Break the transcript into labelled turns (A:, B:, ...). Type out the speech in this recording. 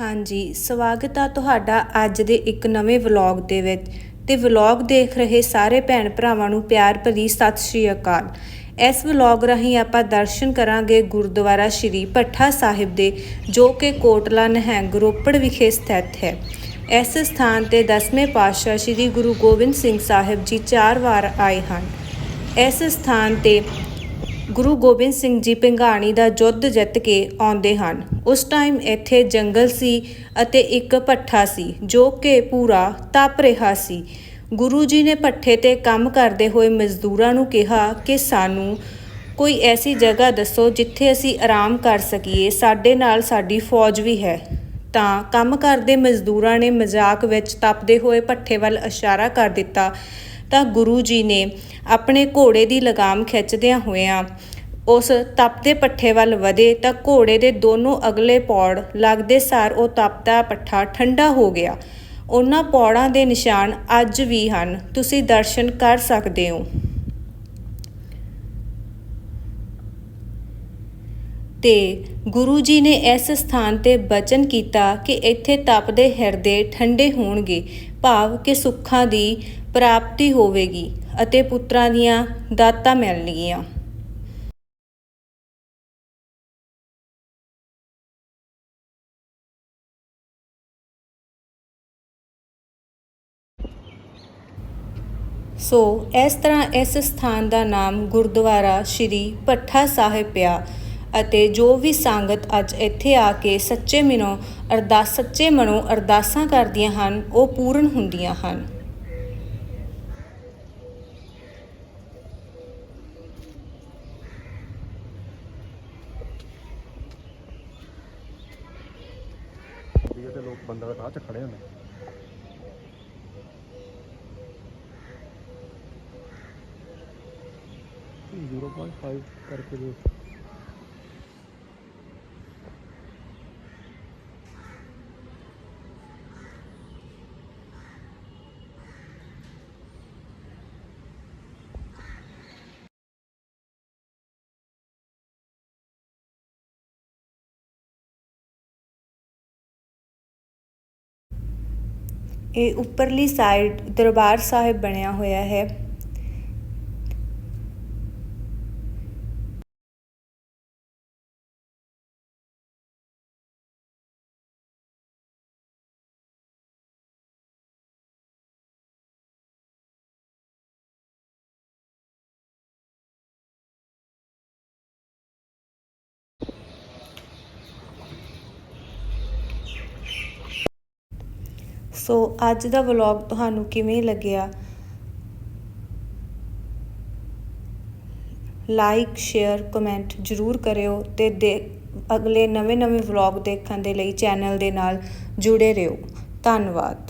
A: ਹਾਂਜੀ, ਸਵਾਗਤ ਆ ਤੁਹਾਡਾ ਅੱਜ ਦੇ ਇੱਕ ਨਵੇਂ ਵਲੌਗ ਦੇ ਵਿੱਚ। ਤੇ ਵਲੌਗ ਦੇਖ ਰਹੇ ਸਾਰੇ ਭੈਣ ਭਰਾਵਾਂ ਨੂੰ ਪਿਆਰ ਭਰੀ ਸਤਿ ਸ਼੍ਰੀ ਅਕਾਲ। ਇਸ ਵਲੌਗ ਰਾਹੀਂ ਆਪਾਂ ਦਰਸ਼ਨ ਕਰਾਂਗੇ ਗੁਰਦੁਆਰਾ ਸ਼੍ਰੀ ਭੱਠਾ ਸਾਹਿਬ ਦੇ, ਜੋ ਕਿ ਕੋਟਲਾ ਨਿਹੰਗ ਰੋਪੜ ਵਿਖੇ ਸਥਿਤ ਹੈ। ਇਸ ਸਥਾਨ ਤੇ ਦਸਵੇਂ ਪਾਤਸ਼ਾਹ ਸ਼੍ਰੀ ਗੁਰੂ ਗੋਬਿੰਦ ਸਿੰਘ ਸਾਹਿਬ ਜੀ ਚਾਰ ਵਾਰ ਆਏ ਹਨ। ਇਸ ਸਥਾਨ ਤੇ ਗੁਰੂ ਗੋਬਿੰਦ ਸਿੰਘ ਜੀ ਪਿੰਗਾਣੀ ਦਾ ਯੁੱਧ ਜਿੱਤ ਕੇ ਆਉਂਦੇ ਹਨ। ਉਸ ਟਾਈਮ ਇੱਥੇ ਜੰਗਲ ਸੀ ਅਤੇ ਇੱਕ ਭੱਠਾ ਸੀ, ਜੋ ਕਿ ਪੂਰਾ ਤਪ ਰਿਹਾ ਸੀ। ਗੁਰੂ ਜੀ ਨੇ ਭੱਠੇ ਤੇ ਕੰਮ ਕਰਦੇ ਹੋਏ ਮਜ਼ਦੂਰਾਂ ਨੂੰ ਕਿਹਾ ਕਿ ਸਾਨੂੰ ਕੋਈ ਐਸੀ ਜਗ੍ਹਾ ਦੱਸੋ ਜਿੱਥੇ ਅਸੀਂ ਆਰਾਮ ਕਰ ਸਕੀਏ, ਸਾਡੇ ਨਾਲ ਸਾਡੀ ਫੌਜ ਵੀ ਹੈ। ਤਾਂ ਕੰਮ ਕਰਦੇ ਮਜ਼ਦੂਰਾਂ ਨੇ ਮਜ਼ਾਕ ਵਿੱਚ ਤਪਦੇ ਹੋਏ ਭੱਠੇ ਵੱਲ ਇਸ਼ਾਰਾ ਕਰ ਦਿੱਤਾ। ਤਾਂ ਗੁਰੂ ਜੀ ਨੇ ਆਪਣੇ ਘੋੜੇ ਦੀ ਲਗਾਮ ਖਿੱਚਦਿਆਂ ਹੋਇਆਂ ਉਸ ਤਪਦੇ ਪੱਠੇ ਵੱਲ ਵਧੇ ਤਾਂ ਘੋੜੇ ਦੇ ਦੋਨੋਂ ਅਗਲੇ ਪੌੜ ਲੱਗਦੇ ਸਾਰ ਉਹ ਤਪਦਾ ਪੱਠਾ ਠੰਡਾ ਹੋ ਗਿਆ। ਉਹਨਾਂ ਪੌੜਾਂ ਦੇ ਨਿਸ਼ਾਨ ਅੱਜ ਵੀ ਹਨ। ਤੁਸੀਂ ਦਰਸ਼ਨ ਕਰ ਸਕਦੇ ਹੋ। ਤੇ ਗੁਰੂ ਜੀ ਨੇ ਇਸ ਸਥਾਨ ਤੇ ਬਚਨ ਕੀਤਾ ਕਿ ਇੱਥੇ ਤਪਦੇ ਹਿਰਦੇ ਠੰਡੇ ਹੋਣਗੇ। ਭਾਵ ਕਿ ਸੁੱਖਾਂ ਦੀ ਪ੍ਰਾਪਤੀ ਹੋਵੇਗੀ ਅਤੇ ਪੁੱਤਰਾਂ ਦੀਆਂ ਦਾਤਾਂ ਮਿਲਣਗੀਆਂ। ਸੋ ਇਸ ਤਰ੍ਹਾਂ ਇਸ ਸਥਾਨ ਦਾ ਨਾਮ ਗੁਰਦੁਆਰਾ ਸ਼੍ਰੀ ਭੱਠਾ ਸਾਹਿਬ ਪਿਆ। ਅਤੇ ਜੋ ਵੀ ਸੰਗਤ ਅੱਜ ਇੱਥੇ ਆ ਕੇ ਸੱਚੇ ਮਨੋਂ ਅਰਦਾਸ ਸੱਚੇ ਮਨੋਂ ਅਰਦਾਸਾਂ ਕਰਦੀਆਂ ਹਨ ਉਹ ਪੂਰਨ ਹੁੰਦੀਆਂ ਹਨ।
B: ਵੀ ਤੇ ਲੋਕ ਬੰਦਾ ਰਾਹ 'ਚ ਖੜੇ ਹੁੰਦੇ। ਜ਼ੀਰੋ ਪੁਆਇੰਟ ਫਾਈਵ ਕਰਕੇ ਦੇ
A: ਇਹ ਉੱਪਰਲੀ ਸਾਈਡ ਦਰਬਾਰ ਸਾਹਿਬ ਬਣਿਆ ਹੋਇਆ ਹੈ। ਸੋ ਅੱਜ ਦਾ ਵਲੌਗ ਤੁਹਾਨੂੰ ਕਿਵੇਂ ਲੱਗਿਆ? ਲਾਈਕ ਸ਼ੇਅਰ ਕਮੈਂਟ ਜਰੂਰ ਕਰਿਓ ਤੇ ਦੇ, ਅਗਲੇ ਨਵੇਂ-ਨਵੇਂ ਵਲੌਗ ਦੇਖਣ ਦੇ ਲਈ ਚੈਨਲ ਦੇ ਨਾਲ ਜੁੜੇ ਰਹੋ। ਧੰਨਵਾਦ।